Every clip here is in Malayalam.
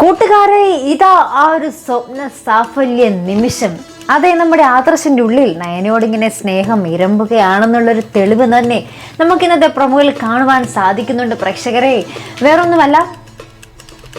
കൂട്ടുകാരെ ഇതാ ആ ഒരു സ്വപ്ന സാഫല്യ നിമിഷം. അതെ നമ്മുടെ ആദർശിന്റെ ഉള്ളിൽ നയനോട് ഇങ്ങനെ സ്നേഹം ഇരമ്പുകയാണെന്നുള്ളൊരു തെളിവ് തന്നെ നമുക്കിന്നത്തെ പ്രമുഖയിൽ കാണുവാൻ സാധിക്കുന്നുണ്ട്. പ്രേക്ഷകരെ വേറൊന്നുമല്ല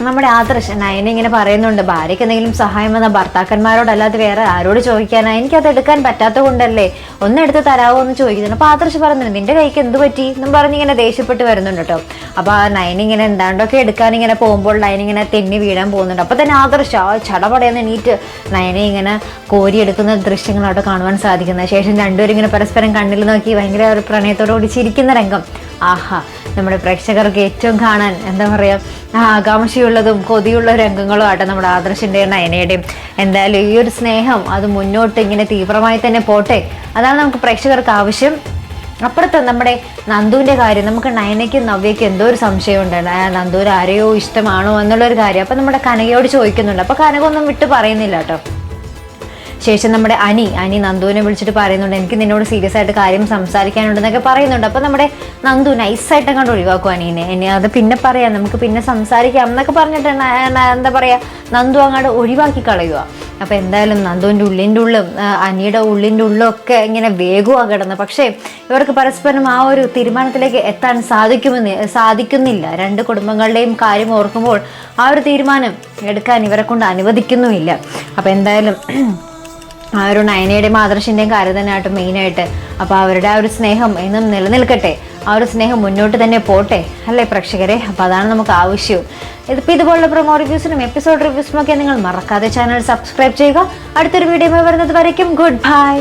നമ്മുടെ ആദർശ് നയന ഇങ്ങനെ പറയുന്നുണ്ട്. ഭാര്യയ്ക്ക് എന്തെങ്കിലും സഹായം വന്ന ഭർത്താക്കന്മാരോടല്ലാതെ വേറെ ആരോട് ചോദിക്കാനാ? എനിക്കത് എടുക്കാൻ പറ്റാത്ത കൊണ്ടല്ലേ? ഒന്ന് എടുത്ത് തരാവോ എന്ന് ചോദിക്കുന്നുണ്ട്. അപ്പോൾ ആദർശ് പറയുന്നുണ്ട് നിന്റെ കൈക്ക് എന്ത് പറ്റി? എന്നും പറഞ്ഞ് ഇങ്ങനെ ദേഷ്യപ്പെട്ട് വരുന്നുണ്ട് കേട്ടോ. അപ്പോൾ ആ നയൻ ഇങ്ങനെ എന്താണ്ടൊക്കെ എടുക്കാൻ ഇങ്ങനെ പോകുമ്പോൾ നയൻ ഇങ്ങനെ തെന്നി വീഴാൻ പോകുന്നുണ്ട്. അപ്പോൾ തന്നെ ആദർശ് ആ ചടപടയെന്ന് എണീറ്റ് നയനെ ഇങ്ങനെ കോരിയെടുക്കുന്ന ദൃശ്യങ്ങൾ അവിടെ കാണുവാൻ സാധിക്കുന്നത്. ശേഷം രണ്ടുപേരും ഇങ്ങനെ പരസ്പരം കണ്ണിൽ നോക്കി ഭയങ്കര ഒരു പ്രണയത്തോടുകൂടി ചിരിക്കുന്ന രംഗം. ആഹാ. നമ്മുടെ പ്രേക്ഷകർക്ക് ഏറ്റവും കാണാൻ എന്താ പറയുക ആകാംക്ഷയുള്ളതും കൊതിയുള്ള രംഗങ്ങളും ആട്ടെ നമ്മുടെ ആദർശിന്റെയും നയനയുടെയും. എന്തായാലും ഈ ഒരു സ്നേഹം അത് മുന്നോട്ട് ഇങ്ങനെ തീവ്രമായി തന്നെ പോട്ടെ. അതാണ് നമുക്ക് പ്രേക്ഷകർക്ക് ആവശ്യം. അപ്പുറത്ത് നമ്മുടെ നന്ദുവിന്റെ കാര്യം നമുക്ക് നയനയ്ക്കും നവ്യയ്ക്കും എന്തോ ഒരു സംശയമുണ്ട്. നന്ദുവിന് ആരെയോ ഇഷ്ടമാണോ എന്നുള്ളൊരു കാര്യം. അപ്പം നമ്മുടെ കനകയോട് ചോദിക്കുന്നുണ്ട്. അപ്പോൾ കനകൊന്നും വിട്ട് പറയുന്നില്ല കേട്ടോ. ശേഷം നമ്മുടെ അനി അനി നന്ദുവിനെ വിളിച്ചിട്ട് പറയുന്നുണ്ട് എനിക്ക് നിന്നോട് സീരിയസ് ആയിട്ട് കാര്യം സംസാരിക്കാനുണ്ടെന്നൊക്കെ പറയുന്നുണ്ട്. അപ്പോൾ നമ്മുടെ നന്ദു നൈസായിട്ട് അങ്ങോട്ട് ഒഴിവാക്കും അനീനെ. എന്നെ അത് പിന്നെ പറയാം നമുക്ക് പിന്നെ സംസാരിക്കാം എന്നൊക്കെ പറഞ്ഞിട്ട് എന്താ പറയുക നന്ദു അങ്ങോട്ട് ഒഴിവാക്കി കളയുക അപ്പോൾ എന്തായാലും നന്ദുവിന്റെ ഉള്ളിന്റെ ഉള്ളും അനിയുടെ ഉള്ളിന്റെ ഉള്ളും ഒക്കെ ഇങ്ങനെ വേഗമാണ് കിടന്ന് പക്ഷേ ഇവർക്ക് പരസ്പരം ആ ഒരു തീരുമാനത്തിലേക്ക് എത്താൻ സാധിക്കുമെന്ന് സാധിക്കുന്നില്ല. രണ്ട് കുടുംബങ്ങളുടെയും കാര്യം ഓർക്കുമ്പോൾ ആ ഒരു തീരുമാനം എടുക്കാൻ ഇവരെ കൊണ്ട് അനുവദിക്കുന്നുമില്ല. അപ്പോൾ എന്തായാലും ആ ഒരു നയനയുടെയും ആദർശിന്റെയും കാര്യം തന്നെയായിട്ട് മെയിനായിട്ട് അപ്പോൾ അവരുടെ ആ ഒരു സ്നേഹം എന്നും നിലനിൽക്കട്ടെ. ആ ഒരു സ്നേഹം മുന്നോട്ട് തന്നെ പോട്ടെ. അല്ലേ പ്രേക്ഷകരെ? അപ്പോൾ അതാണ് നമുക്ക് ആവശ്യവും ഇതിപ്പോൾ ഇതുപോലുള്ള പ്രൊമോ റിവ്യൂസിനും എപ്പിസോഡ് റിവ്യൂസിനും ഒക്കെ നിങ്ങൾ മറക്കാതെ ചാനൽ സബ്സ്ക്രൈബ് ചെയ്യുക. അടുത്തൊരു വീഡിയോ വരുന്നത് വരയ്ക്കും. Good bye